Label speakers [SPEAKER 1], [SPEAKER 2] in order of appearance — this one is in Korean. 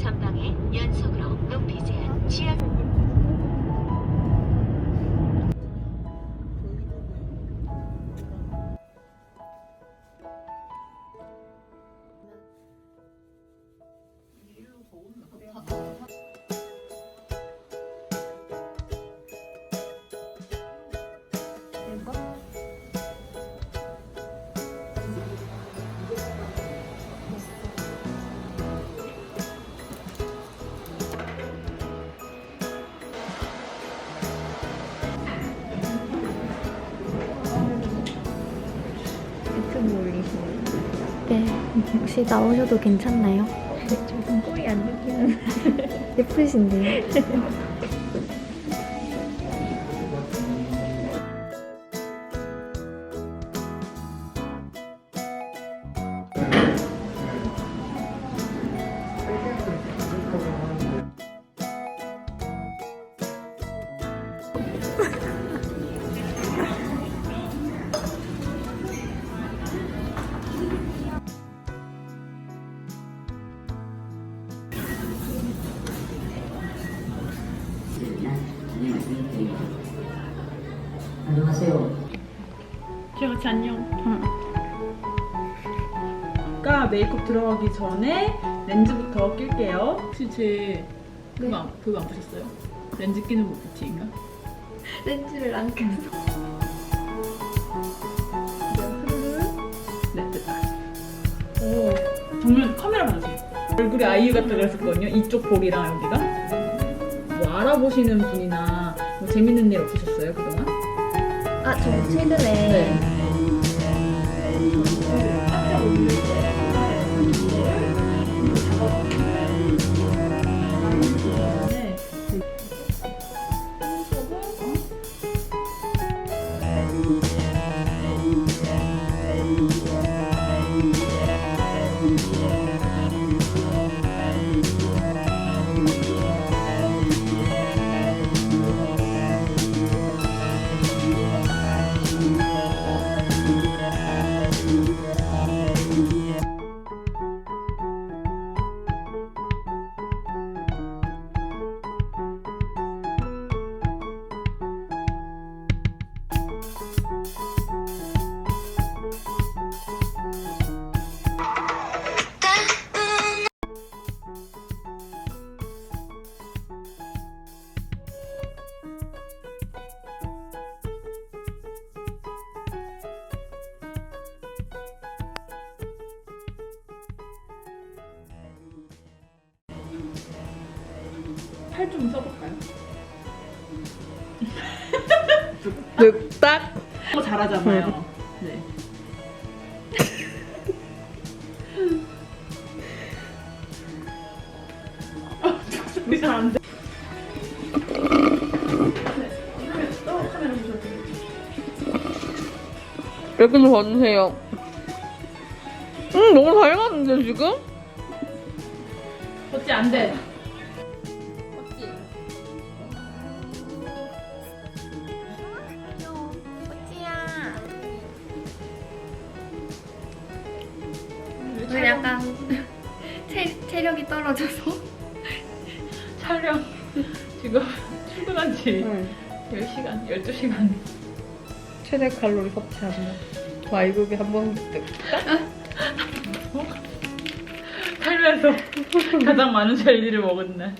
[SPEAKER 1] 전방에 연속으로 높이 제한 지하
[SPEAKER 2] 유튜브
[SPEAKER 3] 혹시 나오셔도 괜찮나요?
[SPEAKER 2] 조금 꼴이 안 좋기는.
[SPEAKER 3] 예쁘신데요?
[SPEAKER 4] 안녕하세요.
[SPEAKER 5] 제가 같이 안녕. 가 메이크업 들어가기 전에 렌즈부터 낄게요. 혹시 제 그거 안, 그거 안 보셨어요? 렌즈 끼는 거 뷰티인가?
[SPEAKER 3] 렌즈를 안 껴서.
[SPEAKER 5] 네, 됐다. 오. 정면 카메라 봐주세요. 얼굴에 아이유 같다 그랬었거든요. 이쪽 볼이랑 여기가. 뭐 알아보시는 분이나 뭐 재밌는 일 없으셨어요 그동안?
[SPEAKER 3] 아, 저 최근에
[SPEAKER 5] 네. 팔 좀 써볼까요?
[SPEAKER 2] 늑딱?
[SPEAKER 5] 거 잘하잖아요. 네. 우리 잘안 돼.
[SPEAKER 2] 이렇게 좀 봐주세요. 음, 너무 잘 갔는데, 지금?
[SPEAKER 5] 어찌 안 돼.
[SPEAKER 3] 약간 체, 체력이 떨어져서
[SPEAKER 5] 촬영 지금 출근한 지 10시간, 12시간.
[SPEAKER 2] 최대 칼로리 섭취한다. 와이급이 한번 득.
[SPEAKER 5] 살면서 가장 많은 젤리를 먹은 날.